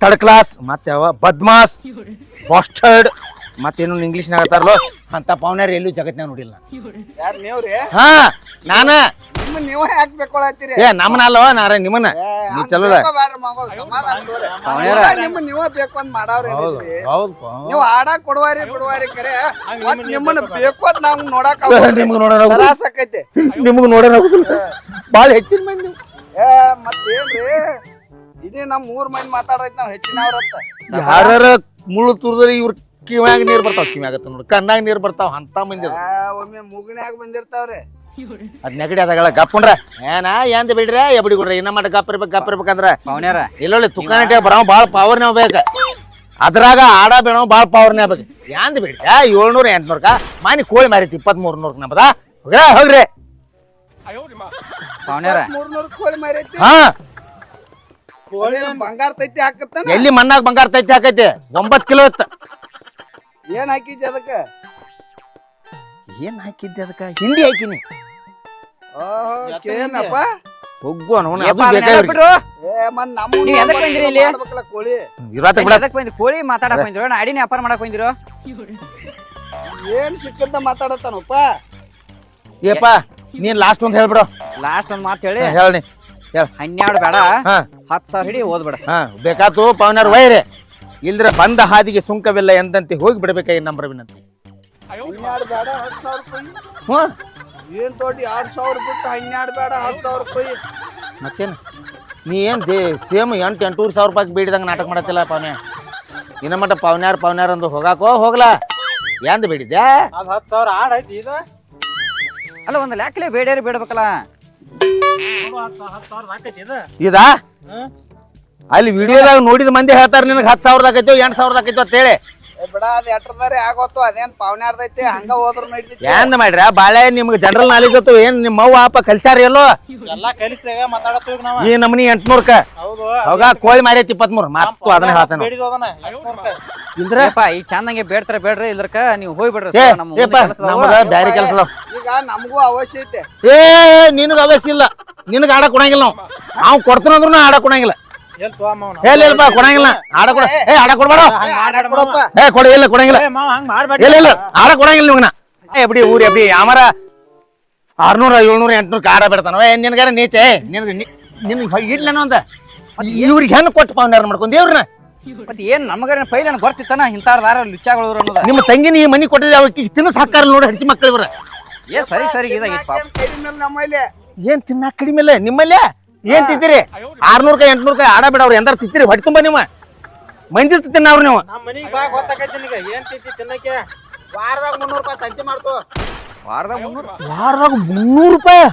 ಥರ್ಡ್ ಕ್ಲಾಸ್ ಮತ್ತೆ ಯಾವ ಬದ್ಮಾಸ್ ಬಾಸ್ಟರ್ಡ್ ಮತ್ತೇನು ಇಂಗ್ಲೀಷ್ನಾಗ ಹೇಳ್ತಾರಲ್ಲೋ ಅಂತ ಪಾವನ್ಯಾರ ಎಲ್ಲೂ ಜಗತ್ನಾಗ ನೋಡಿಲ್ಲ. ಯಾರು ನೀವ್ರಿ? ಹಾ ನಾನ. ನಿಮ್ಮ ನೀವ ಯಾಕೆ ಬೇಕೊಳತ್ತೀರಿ ಏ ನಮ್ಮನ ಅಲ್ವ ನಾರ ನಿಮ್ಮನ್ನ ನೀ ಚಲೋ. ನಿಮ್ಮ ನೀವ ಬೇಕು ಅಂತ ಮಾಡವ್ರಿ ನೀವು ಆಡಾಕ್ ಕೊಡುವಾರಿ ಬಿಡುವಾರಿ ಕರೆ. ನಿಮ್ಮನ್ನ ಬೇಕು ಅಂತ. ನಾವ್ ನೋಡಾಕ <laughs> ನಿಮ್ಗೆ ನೋಡೋಣ ತ್ರಾಸಕ್ಕೈತಿ ನಿಮ್ಗೆ ನೋಡೋಣ ಭಾಳ ಹೆಚ್ಚಿನ ಮಂದಿ ನೀವು. ಏ ಮತ್ತೇನ್ರಿ? ಇಡೀ ನಮ್ ಮೂರ್ ಮಂದಿ ಮಾತಾಡೈತಿ ನಾವ್ ಹೆಚ್ಚಿನವ್ರತ್ತ ಯಾರರ ಮುಳ್ಳು ತುರ್ದ್ರೆ ಇವ್ರ ಕಿವ್ಯಾಗ ನೀರ್ ಬರ್ತಾವ ಕಿವ್ಯಾಗ ನೋಡಿ. ಕಣ್ಣಾಗ ನೀರ್ ಬರ್ತಾವ ಅಂತ ಮಂದಿ ಆ, ಒಮ್ಮೆ ಮುಗನ್ಯಾಗ ಬಂದಿರ್ತಾವ್ರಿ. ಅದ್ ನೆಗಡಿ ಅದಾಗಲ್ಲ ಗಪ್ಪುಂಡ್ರ ಏನ ಎಂದ ಬಿಡ್ರಿ? ಎಬಡಿ ಬಿಡ್ರಿ ಇನ್ನ ಮಟ್ಟ ಗಪ್ ಇರ್ಬೇಕು ಗಪ್ ಇರ್ಬೇಕಂದ್ರ. ಪವನ್ಯಾರ. ಇಲ್ಲೊಳ್ಳಿ ತುಕಾನ ಬರೋ ಭಾಳ ಪವರ್ನೇ ಬೇಕ. ಅದ್ರಾಗ ಆಡ ಬೇಡ ಭಾಳ ಪವರ್ನೇ ಬೇಕು. ಎಂದ ಬಿಡ್ರಿ? ಏಳ್ನೂರ ಎಂಟ್ನೂರ್ಕ? ಮಾನಿ ಕೋಳಿ ಮಾರಿತಿ ಇಪ್ಪತ್ತ್ ಮೂರ್ ನೂರ್ಕ ನಮ್ದ. ಹೋಗ್ರ ಹೋಗ್ರಿ. ಪವನ್ಯಾರ. ಮೂರ್ನೂರು ಕೋಳಿ ಮಾರೈತಿ ಹಾ. ಕೋಳಿ ಬಂಗಾರ ತೈತಿ ಹಾಕತ್ತಾನ? ಎಲ್ಲಿ ಮಣ್ಣಾಗ ಬಂಗಾರ ತೈತಿ ಹಾಕೈತಿ? ಒಂಬತ್ ಕಿಲೋ ಇತ್ತ. ಏನ್ ಹಾಕಿದ್ದೆ ಅದಕ್ಕ? ಏನ್ ಹಾಕಿದ್ದೆ ಅದಕ್ಕ? ಹಿಂಡಿ ಹಾಕಿನಿ. ಓಹೋ ಕೇನಪ್ಪ ಹೋಗು ಅವನು ಅದು ಅದನ್ನೆಲ್ಲ ಬೇಕಾಗ್ರಿ ಏ ಮತ್ ನಮ್ಮ ನೀವ್ ಎದಕ್ ಬಂದಿರಿ ಇಲ್ಲಿ? ಮಾಡ್ಬೇಕಲ್ಲ ಕೋಳಿ? ಇರಾತ ಏನ್ ಬಿಡ. ಎದಕ್ ಬಂದ್ರಿ? ಕೋಳಿ ಮಾತಾಡಕ್ ಬಂದಿರೋ? ನಾ ಅಡಿನ ವ್ಯಾಪಾರ ಮಾಡಕ್ ಬಂದಿರೋ? ಏನ್ ಸಿಕ್ಕಂತ ಮಾತಾಡತ್ತಾನಪ್ಪ? ಏಪ್ಪ ನೀನ್ ಲಾಸ್ಟ್ ಒಂದ್ ಹೇಳ್ಬಿಡು. ಲಾಸ್ಟ್ ಒಂದ್ ಮಾತು ಹೇಳಿ. ಹೇಳಿ ಹನ್ನೆರಡು ಬೇಡ. ಹತ್ ಹತ್ತು ಸಾವಿರ ಹಿಡಿ ಓದ್ಬೇಡ. ಹಾ ಬೇಕಾತು ಪವನರ್ ವೈರೆ. ಇಲ್ದ್ರ ಬಂದ ಹಾದಿಗೆ ಸುಂಕವಿಲ್ಲ ಎಂದಂತೆ ಹೋಗಿ ಬಿಡ್ಬೇಕಾಗಿ ಈ ನಂಬರ್ ವಿನಂತಿ ಹನ್ನೆರಡು ಬೇಡ ಹತ್ತು ಸಾವಿರ ರೂಪಾಯಿ. ಹ್ಞೂ ಏನ್ ತೋಟಿ ಎರಡ್ ಸಾವಿರ ಬಿಟ್ಟು ಹನ್ನೆರಡು ಬೇಡ ಹತ್ತು ಸಾವಿರ ರೂಪಾಯಿ ಮತ್ತೇನು? ನೀ ಏನ್ ದೇ ಸೇಮ್ ಎಂಟು ಎಂಟೂರು ಸಾವಿರ ರೂಪಾಯಿ ಬೇಡಿದಂಗೆ ನಾಟಕ ಮಾಡತ್ತಿಲ್ಲ ಪಾವನೆ. ಇನ್ನ ಮಟ್ಟ ಪವನ್ಯಾರ ಪವನ್ಯಾರ ಅಂದು ಹೋಗಾಕೋ ಹೋಗ್ಲಾ. ಎಂದ ಬೇಡಿದ್ಯಾ? ಅದ್ ಹತ್ತು ಸಾವಿರ ಆಡ್ ಐತಿ ಇದ ಅಲ್ಲ ಒಂದು ಲ್ಯಾಕ್ಲೆ ಬೇಡ್ಯಾರಿ ಬೇಡ್ಬೇಕಲ್ಲ. ಹತ್ತು ಸಾವಿರ ಹಾಕೈತಿ ಇದ. ಇದಾ? ಅಲ್ಲಿ ವಿಡಿಯೋದಾಗ ನೋಡಿದ ಮಂದಿ ಹೇಳ್ತಾರ ನಿನಗೆ ಹತ್ತು ಸಾವಿರದಾಗೈತೋ ಎಂಟು ಸಾವಿರದಾಗೈತೋ ಅಂತೇಳಿ. ಬಿಡ ಅದ್ ಎಟ್ರದಾರೆ ಆಗೋತ್ತು ಅದೇನ್ ಪಾವನ್ಯಾರ್ದೈತಿ ಹಂಗ ಹೋದ್ರ ನಡೀತೈತಿ. ಏನ್ ಮಾಡ್ರ ಬಾಳೆ ನಿಮ್ಗೆ ಜನರಲ್ ನಾಲೆಜ್ ಅತ್ತು ಏನ್ ನಿಮ್ಮ ಅವ್ವ ಅಪ್ಪ ಕಲ್ಚಾರ ಎಲ್ಲೋ? ಎಲ್ಲಾ ಕಲಿಸಿದಾಗ ಮಾತಾಡತ್ತೀವಿ ನಾವ. ಈ ನಮ್ನಿ ಎಂಟ್ನೂರ್ಕ. ಹೌದು. ಹೋಗ ಕೋಳಿ ಮಾರೈತಿ ಇಪ್ಪತ್ಮೂರು ಮತ್ತು ಅದನ್ನ ಹೇಳ್ತೇನೆ ಇಲ್ದ್ರ? ಏಪ್ಪ ಈ ಚಂದಂಗೆ ಬೇಡ್ತಾರ ಬೇಡ್ರಿ ಇಲ್ದ್ರಕ ನೀವು ಹೋಗ್ಬಿಡ್ರಿ ಏ ಸರ್, ನಮ್ಮ ಏಪ್ಪ ಕೆಲ್ಸ ಅದಾವು. ಬ್ಯಾರೆ ಕೆಲಸ ಈಗ ನಮಗೂ ಅವಶ್ಯ ಐತೆ. ಏ ನಿನಗ ಅವಶ್ಯ ಇಲ್ಲ. ನಿನಗ ಆಡ ಕೊಡಂಗಿಲ್ಲ ನಾವು. ನಾವು ಕೊಡ್ತಾನ ಅಂದ್ರೂ ಆಡ ಕೊಡಂಗಿಲ್ಲ. ಎಲ್ ತಗೋ ಮಾವ ನಾವು. ಏ ಇಲ್ಲ ಇಲ್ಲಪ್ಪ ಕೊಡಂಗಿಲ್ಲ. ಆಡ ಕೊಡ. ಏ ಆಡ ಕೊಡ್ಬೇಡ. ಏ ಕೊಡ ಇಲ್ಲ ಕೊಡಂಗಿಲ್ಲ. ಏ ಮಾವ ಹಂಗ್ ಮಾಡ್ಬೇಡ. ಇಲ್ಲ ಇಲ್ಲ ಆಡ ಕೊಡಂಗಿಲ್ಲ ನಿಮ್ಗನ. ಏ ಎಬ್ಡಿ ಊರಿ ಎಬ್ಡಿ ಯಾಮಾರ ಆರ್ನೂರ ಏಳ್ನೂರ ಎಂಟ್ನೂರ ಕಾಡ ಬಿಡ್ತಾನ ಏ ನಿನಗಾರ ನೀಚೆ. ನಿನಗೆ ನಿನಗೆ ಇಡ್ಲೇನೋ ಅಂತ ಇವ್ರಿಗೆ ಹೆಣ್ಣು ಕೊಟ್ಟು ಪಾವನ್ಯಾರ ಮಾಡ್ಕೊಂಡ್ ದೇವ್ರನ್ನ? ಮತ್ತೆ ಏನ್ ನಮಗಾರ ಪೈಲನ ಗೊತ್ತಿತ್ತಾನ? ಇಂತಾರ ದಾರ ಲುಚ್ಚಾಗಳು ಅನ್ನೋದು. ನಿಮ್ಮ ತಂಗಿನ ಈ ಮನಿ ಕೊಟ್ಟಿದ್ದೆ ಅವಕ್ಕೆ ತಿನ್ನಸ್ ಹಾಕಾರ ನೋಡಿ ಹಡಿಸಿ ಮಕ್ಕಳು ಇವ್ರ. ಏ ಸರಿ ಸರಿ ಇದಾಗಿತ್ತು ಪಾಪ. ಏನ್ ಕಡಿಮೆ ಇಲ್ಲ? ನಮ್ಮಲ್ಲಿ? ಏನ್ ತಿಂತೀರಿ? ಆರ್ನೂರ ಕೈ ಎಂಟ್ನೂರ ಕೈ ಆಡ ಬಿಡವ್ರು. ಎಂದಾರು ತಿಂತೀರಿ? ಹೊಟ್ಟೆ ತುಂಬ ನೀವು. ಮಂದಿ ತಿನ್ನವ್ರು ನೀವು. ನಮ್ಮ ಮನಿಗ್ ಬಾ ಗೊತ್ತಾಗೈತಿ ನಿನಗೆ ಏನ್ ತಿಂತಿ ತಿನ್ನಕ್ಕೆ? ವಾರದಾಗ ಮುನ್ನೂರು ರೂಪಾಯಿ ಸಂತಿ ಮಾಡ್ತು ವಾರದಾಗ ಮುನ್ನೂರು ವಾರದಾಗ ಮುನ್ನೂರು ರೂಪಾಯಿ.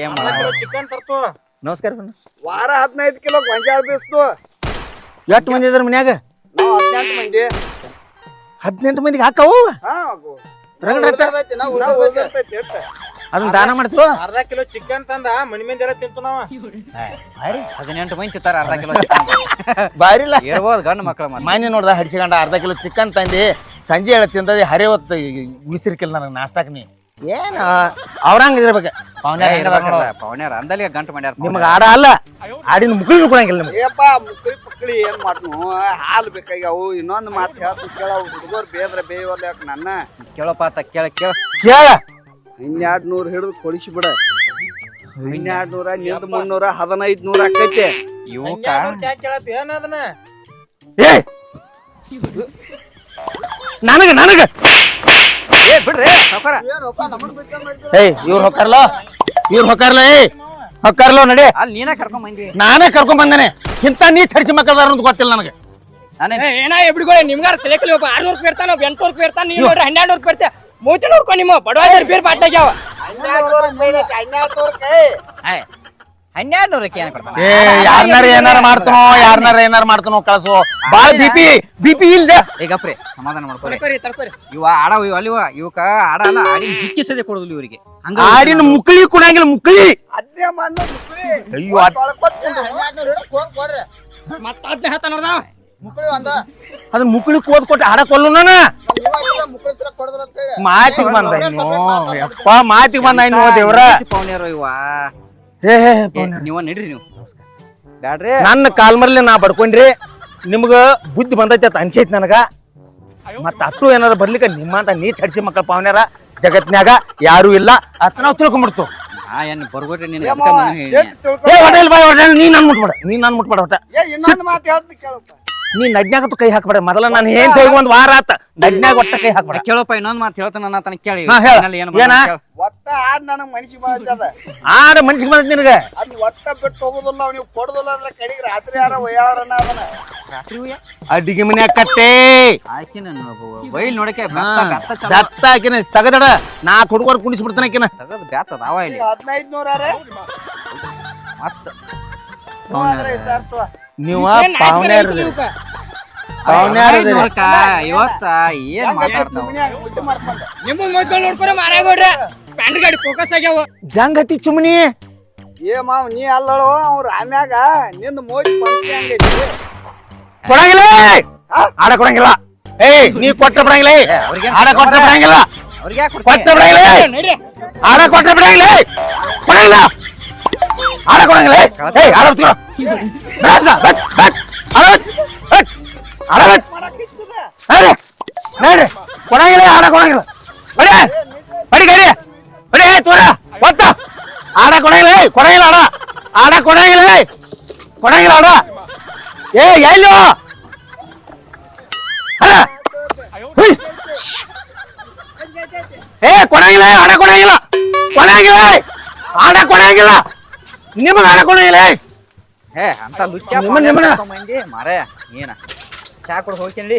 ಏನ್ ಕಿಲೋ ಚಿಕನ್ ತರ್ತು. ನಮಸ್ಕಾರ ವಾರ ಹದಿನೈದು ಕಿಲೋ ಗೊಂಜಾಳ ಬೀಸ್ತು. ಎಷ್ಟು ಮಂದಿ ಇದ್ರ ಮನ್ಯಾಗ? ನಾವು ಹದಿನೆಂಟು ಮಂದಿ. ಹದಿನೆಂಟು ಮಂದಿಗೆ ಹಾಕವು? ರಗಡ ಅದನ್ನ ದಾನ ಮಾಡ್ತಿರೋ ಅರ್ಧ ಕಿಲೋ ಚಿಕನ್ ತಂದ ಮನಿ ಮಂದಿ ಎಲ್ಲ ತಿಂತು ನಾವ. ಹದಿನೆಂಟು ಮಂದಿ ತಿಂತಾರ ಅರ್ಧ ಕಿಲೋ <laughs> ಚಿಕನ್ ಬಾರಿ ಇಲ್ಲ. ಇರ್ಬೋದು ಗಂಡು ಮಕ್ಕಳ ಮನೆ ಮಾನ್ಯ ನೋಡ್ದ ಹಡಿಸಿಕೊಂಡ ಅರ್ಧ ಕಿಲೋ ಚಿಕನ್ ತಂದಿ ಸಂಜೆ ಹೇಳ ತಿಂದದಿ ಹರಿ ಹೊತ್ತು ಉಳಿಸಿರ್ಕಿಲ್ಲ ನನಗೆ ನಾಷ್ಟಾಕ್ ನೀ. ಏನ? ಅವ್ರಂಗ ಇರ್ಬೇಕು ಪವನ್ಯಾರ ಪವನ್ಯಾರ ಅಂದಲ್ಲಿಗೆ ಗಂಟು ಮಾಡ್ಯಾರ ನಿಮ್ಗೆ ಆಡ ಅಲ್ಲ. ಆಡಿನ ಮುಕ್ಳಿಗೆ ಕೊಡಂಗಿಲ್ಲ ನಿಮ್ಗೆ. ಏಪ್ಪ ಮುಕ್ಕಳಿ ಪಕ್ಳಿ ಏನ್ ಮಾಡ್ನು? ಹಾಲು ಬೇಕಾಗ್ಯಾವು ಇನ್ನೊಂದು ಮಾತು ಹೇಳ್ತು ಕೇಳ. ಹುಡುಗರು ಬೇದ್ರ ಬೇಯೋಲ್ಲ ಯಾಕೆ ನನ್ನ? ಕೇಳಪ್ಪ ಆತ ಕೇಳ ಕೇಳ. ಕೇಳ. ಹನ್ನೆರಡು ನೂರು ಹಿಡಿದು ಕೊಡಿಸಿ ಬಿಡ. ಹನ್ನೆರಡು ನೂರ ನಿಂದ ಮುನ್ನೂರ ಹದಿನೈದು ನೂರ ಆಕೈತೆ ಇವಕ್ಕ ಏ! ನನಗ ನನಗ! ಏ ಬಿಡ್ರಿ. ಏಯ್ ಇವ್ರು ಹೊಕ್ಕಾರ್ಲ? ಇವ್ರು ಹೊಕ್ಕಾರ್ಲ ಏ ಹೊಕ್ಕಾರ್ಲ ನಡಿ. ಅಲ್ಲಿ ನೀನೇ ಕರ್ಕೊಂಡ್ ಬಂದಿ. ನಾನೇ ಕರ್ಕೊಂಡ್ ಬಂದೇನೆ. ಇಂತ ನೀ ಚರ್ಚೆ ಮಕ್ಕಳದಾರ ಅಂತ ಗೊತ್ತಿಲ್ಲ ನನಗೆ. ನಾನೇ. ಏನ ಎಬ್ಡಿಗಳು ನಿಮ್ಗಾರ ತಲೆ ಕಲಿ ಒಬ್ಬ ಆರ್ನೂರು ರೂಪಾಯಿ ಇರ್ತಾನ ಒಬ್ಬ ಎಂಟ್ನೂರು ರೂಪಾಯಿ ನೀವು ಹನ್ನೆರಡು ಇರ್ತೀಯ. ಮೂತಿ ನೋಡ್ಕೊ ನಿಮ್ಮ ಬಡವಾಜರ್ ಬೀರ್ ಬಾಟ್ಲಾಗ್ಯಾವ ಹನ್ನೆರಡು ನೂರಕ್ಕೆ ಏನು ಕೊಡ್ತಾನ? ಏ ಯಾರನ್ನಾರ ಏನಾರ ಮಾಡ್ತಾನೋ ಯಾರನ್ನಾರ ಏನಾರ ಮಾಡ್ತಾನೋ ಕಳ್ಸೋ. ಬಾಳ ಬಿ ಪಿ ಬಿ ಪಿ ಇಲ್ದೆ ಈಗ ಸಮಾಧಾನ ಮಾಡ್ಕೊರಿ ತರ್ಕೋರಿ ತರ್ಕೋರಿ ಇವ ಆಡ ಇವ ಅಲ್ಲಿವ ಇವಕ್ಕ ಆಡ ಅಲ್ಲ ಆಡಿನ ಕೊಡುದಿಲ್ಲ ಇವರಿಗೆ. ಹಂಗ ಆಡಿನ ಮುಕ್ಳಿ ಕೊಡಂಗಿಲ್ಲ ಮುಕ್ಳಿ. ಅದೇ ಮಣ್ಣು ಮುಕ್ಕಳಿ ಅಯ್ಯೋ ಮತ್ತ ಹೇಳ್ತಾ ಮುಕ್ಕಳಿ ಒಂದ. ಅದನ್ನ ಮುಕ್ಳಿ ಕೋದ್ ಕೊಟ್ಟು ಆಡ ಕೊಲ್ಲು ನಾನು? ಮುಕ್ಕಳಿ ಸರ ಕೊಡದ್ರ ಅಂತ ಹೇಳಿ ಮಾತಿಗೆ ಬಂದ ಇನ್ನು. ಯಪ್ಪ ಮಾತಿಗೆ ಬಂದ ಇನ್ನು ದೇವ್ರ. ಪವನ್ಯಾರ ಇವ. ಏ ನೀವ ನಡ್ರಿ ನೀವು. ಬ್ಯಾಡ್ರಿ. ನನ್ನ ಕಾಲ್ಮರ್ಲಿ ನಾ ಬಡ್ಕೊಂಡ್ರಿ. ನಿಮ್ಗ ಬುದ್ಧಿ ಬಂದೈತೆ ಅಂತ ಅನ್ಸೈತಿ ನನಗ. ಮತ್ತ ಅಟ್ಟು ಏನಾರ ಬರ್ಲಿಕ್ಕ ನಿಮ್ಮಂತ ನೀ ಚಡ್ಸಿ ಮಕ್ಕಳ ಪಾವನ್ಯಾರ ಜಗತ್ನ್ಯಾಗ ಯಾರು ಇಲ್ಲ ಅತ್ತ ನಾವ್ ತಿಳ್ಕೊಂಬಿಡ್ತು. ನೀನ್ ಏನ್ ಬರ್ಗೋಡ್ರಿ ನೀನ್ ಏ ಹೋಟೆಲ್ ಬಾಯ್ ಹೋಟೆಲ್ ನೀ ನನ್ ಮುಟ್ಬೇಡ ನೀ ನನ್ ಮುಟ್ಬೇಡ ಹೊಟ್ಟೆ. ಏ ಇನ್ನೊಂದು ಮಾತು ಹೇಳ್ತೀನಿ ಕೇಳಪ್ಪ. ನೀ ನಡ್ನ್ಯಾಗತ್ತು ಕೈ ಹಾಕ್ಬೇಡ. ಮೊದಲ ನಾನು ಏನ್ ಹೋಗಿ ಒಂದ್ ವಾರ ಆತ. ನಡ್ನ್ಯಾಗ ಒಟ್ಟ ಕೈ ಹಾಕ್ಬೇಡ. ಕೇಳಪ್ಪ ಇನ್ನೊಂದ್ ಮಾತು ಹೇಳ್ತಾನ ನನ್ನ ತನಕ ಕೇಳಿ. ಹಾ, ಹೇಳ. ಏನ್. ಒಟ್ಟ ಆಡ್ ನನಗ್ ಮನ್ಸಿಗೆ ಬಂದದ ಆಡ ಮನ್ಸಿಗೆ ಬಂದ ನಿನಗ? ಅದ್ ಒಟ್ಟ ಬಿಟ್ಟು ಹೋಗುದಿಲ್ಲ ನೀವು ಕೊಡುದಿಲ್ಲ ಅಂದ್ರೆ ಕಡೆಗೆ ರಾತ್ರಿ ಯಾರ ಒಯ್ಯಾರನ ಅದನ್ನ. ಅಡಿಗೆ ಮನೆ ಕತ್ತೆ ಆಕಿನ ಬೈಲ್ ನೋಡಕ್ಕೆ ಬೆತ್ತ ಆಕಿನ. ತಗದಡ. ನಾ ಹುಡುಗರು ಕುಣಿಸ್ಬಿಡ್ತಾನೆ ಆಕಿನ. ತಗದ ಬ್ಯಾತ್ ಅದಾವ ಇಲ್ಲಿ. ಹದಿನೈದು ನೂರ ಮತ್ತ ನೀವ ಪಾವನ್ಯಾರ? ಪಾವನ್ಯಾರ ಇವತ್ತ ಏನ್ ಮಾತಾಡ್ತಾವ ಮುಟ್ಟಿ ಮೊದ್ಲು ನೋಡ್ಕೊರ ಮಾರಾಗೋಡ್ರ ಸ್ಪ್ಯಾಂಡರ್ ಗಾಡಿ ಫೋಕಸ್ ಆಗ್ಯಾವ. ಜಂಗತಿ ಚುಮ್ನಿ. ಏ ಮಾವ್ ನೀ ಅಲ್ಲಳು ಅವ್ರ ಆಮ್ಯಾಗ ನಿಂದ ಮೋಜಿ ಕೊಡಂಗಿಲ್ಲ ಆಡ ಕೊಡಂಗಿಲ್ಲ. ಏಯ್ ನೀ ಕೊಟ್ಟ ಬಿಡಂಗಿಲ್ಲ ಆಡ ಕೊಟ್ಟ ಬಿಡಂಗಿಲ್ಲ. ಕೊಟ್ಟ ಬಿಡಂಗಿಲ್ಲ ಆಡ ಕೊಟ್ಟ ಬಿಡಂಗಿಲ್ಲ ಕೊಡಂಗಿಲ್ಲ. ಆಡ ಕೊಡಂಗಿಲ್ಲ ಏಯ್! ಆಡ ಬಿಡ್ತೀರ ನಡ್ರಿ ಕೊಡಂಗಿಲ್ಲ ಆಡ ಕೊಡಂಗಿಲ್ಲ ಬಡಿ ಬಡಿ ಗಡಿ ಬಡಿ ತೋರ ಒತ್ತ ಆಡ ಕೊಡಂಗಿಲ್ಲ ಕೊಡಂಗಿಲ್ಲ ಆಡ ಆಡ ಕೊಡಂಗಿಲ್ಲ ಕೊಡಂಗಿಲ್ಲ ಆಡ ಏ. ಏ ಕೊಡಂಗಿಲ್ಲ ಆಡ ಕೊಡಂಗಿಲ್ಲ ಕೊಡಂಗಿಲ್ಲ ಆಡ ಕೊಡಂಗಿಲ್ಲ ನಿಮಗ ಆಡ ಕೊಡಂಗಿಲ್ಲ ಹೇ ಅಂತ ಲುಚ್ಚ ನಿಮ್ಮನ್ನ- ನಿಮ್ಮನ್ನ. ಮಂದಿ ಮಾರೇ ಏನ? ಚಾ ಕೊಡ್ ಹೋಗ್ತೀನಿ